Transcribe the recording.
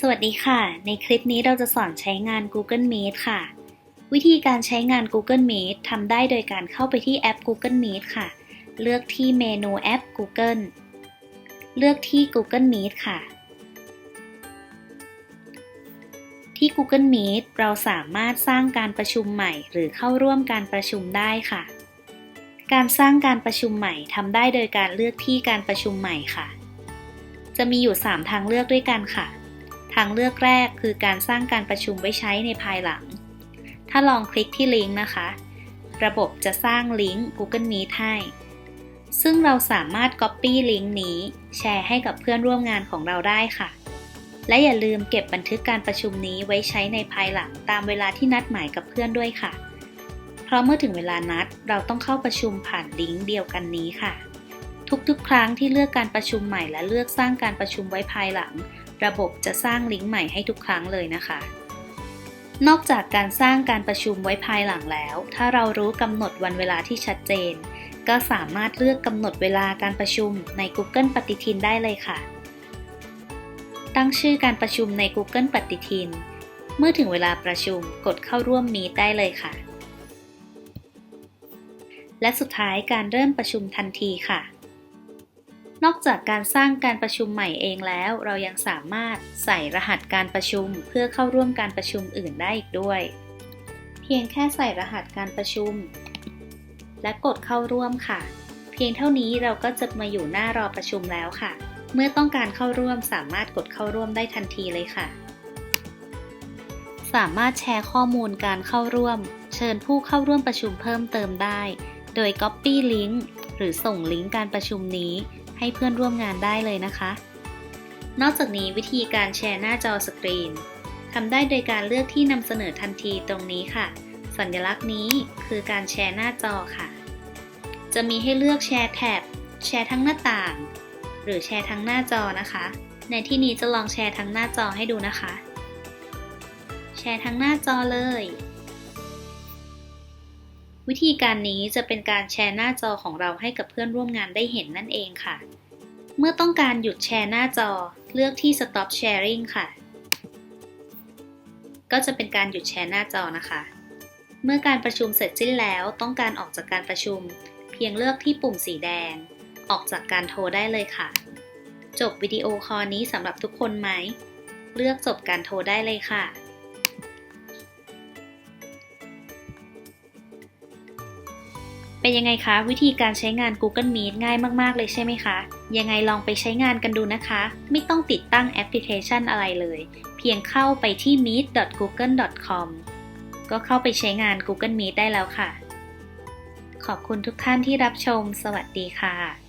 สวัสดีค่ะ ในคลิปนี้เราจะสอนใช้งาน Google Meet ค่ะ วิธีการใช้งาน Google Meet ทำได้โดยการเข้าไปที่แอป Google Meet ค่ะ เลือกที่เมนูแอป Google เลือกที่ Google Meet ค่ะ ที่ Google Meet เราสามารถสร้างการประชุมใหม่ หรือเข้าร่วมการประชุมได้ค่ะ การสร้างการประชุมใหม่ทำได้โดยการเลือกที่การประชุมใหม่ค่ะ จะมีอยู่ 3 ทางเลือกด้วยกันค่ะ ทางเลือกแรกคือการสร้างการประชุมไว้ใช้ในภายหลัง ถ้าลองคลิกที่ลิงก์นะคะ ระบบจะสร้างลิงก์ Google Meet ให้ ซึ่งเราสามารถ Copy ลิงก์นี้ แชร์ให้กับเพื่อนร่วมงานของเราได้ค่ะ และอย่าลืมเก็บบันทึกการประชุมนี้ไว้ใช้ในภายหลังตามเวลาที่นัดหมายกับเพื่อนด้วยค่ะ เพราะเมื่อถึงเวลานัดเราต้องเข้าประชุมผ่านลิงก์เดียวกันนี้ค่ะ ทุกๆ ครั้งที่เลือกการประชุมใหม่และเลือกสร้างการประชุมไว้ภายหลัง ระบบจะสร้างลิงก์ใหม่ให้ทุกครั้งเลยนะคะ นอกจากการสร้างการประชุมไว้ภายหลังแล้ว ถ้าเรารู้กำหนดวันเวลาที่ชัดเจน ก็สามารถเลือกกำหนดเวลาการประชุมใน Google ปฏิทินได้เลยค่ะ ตั้งชื่อการประชุมใน Google ปฏิทิน เมื่อถึงเวลาประชุมกดเข้าร่วมมีได้เลยค่ะ และสุดท้ายการเริ่มประชุมทันทีค่ะ นอกจากการสร้างการประชุมใหม่เองแล้ว เรายังสามารถใส่รหัสการประชุมเพื่อเข้าร่วมการประชุมอื่นได้อีกด้วย เพียงแค่ใส่รหัสการประชุม และกดเข้าร่วมค่ะ เพียงเท่านี้เราก็จะมาอยู่หน้ารอประชุมแล้วค่ะ เมื่อต้องการเข้าร่วมสามารถกดเข้าร่วมได้ทันทีเลยค่ะ สามารถแชร์ข้อมูลการเข้าร่วม เชิญผู้เข้าร่วมประชุมเพิ่มเติมได้ โดย Copy ลิงก์หรือส่งลิงก์การประชุมนี้ ให้เพื่อนร่วมงานได้เลยนะคะ นอกจากนี้วิธีการแชร์หน้าจอสกรีนทำได้โดยการเลือกที่นำเสนอทันทีตรงนี้ค่ะ สัญลักษณ์นี้คือการแชร์หน้าจอค่ะ จะมีให้เลือกแชร์แท็บแชร์ทั้งหน้าต่าง หรือแชร์ทั้งหน้าจอนะคะ ในที่นี้จะลองแชร์ทั้งหน้าจอให้ดูนะคะ แชร์ทั้งหน้าจอเลย วิธีการนี้จะเป็นการแชร์หน้าจอของเราให้กับเพื่อนร่วมงานได้เห็นนั่นเองค่ะ เมื่อต้องการหยุดแชร์หน้าจอ เลือกที่ stop sharing ค่ะ ก็จะเป็นการหยุดแชร์หน้าจอนะคะ เมื่อการประชุมเสร็จสิ้นแล้วต้องการออกจากการประชุม เพียงเลือกที่ปุ่มสีแดง ออกจากการโทรได้เลยค่ะ จบวิดีโอคอลนี้สำหรับทุกคนไหม เลือกจบการโทรได้เลยค่ะ เป็นยังไงคะ วิธีการใช้งาน Google Meet ง่ายมาก ๆ เลยใช่ไหมคะ ยังไงลองไปใช้งานกันดูนะคะ ไม่ต้องติดตั้งแอปพลิเคชันอะไรเลย เพียงเข้าไปที่ meet.google.com ก็เข้าไปใช้งาน Google Meet ได้แล้วค่ะ ขอบคุณทุกท่านที่รับชม สวัสดีค่ะ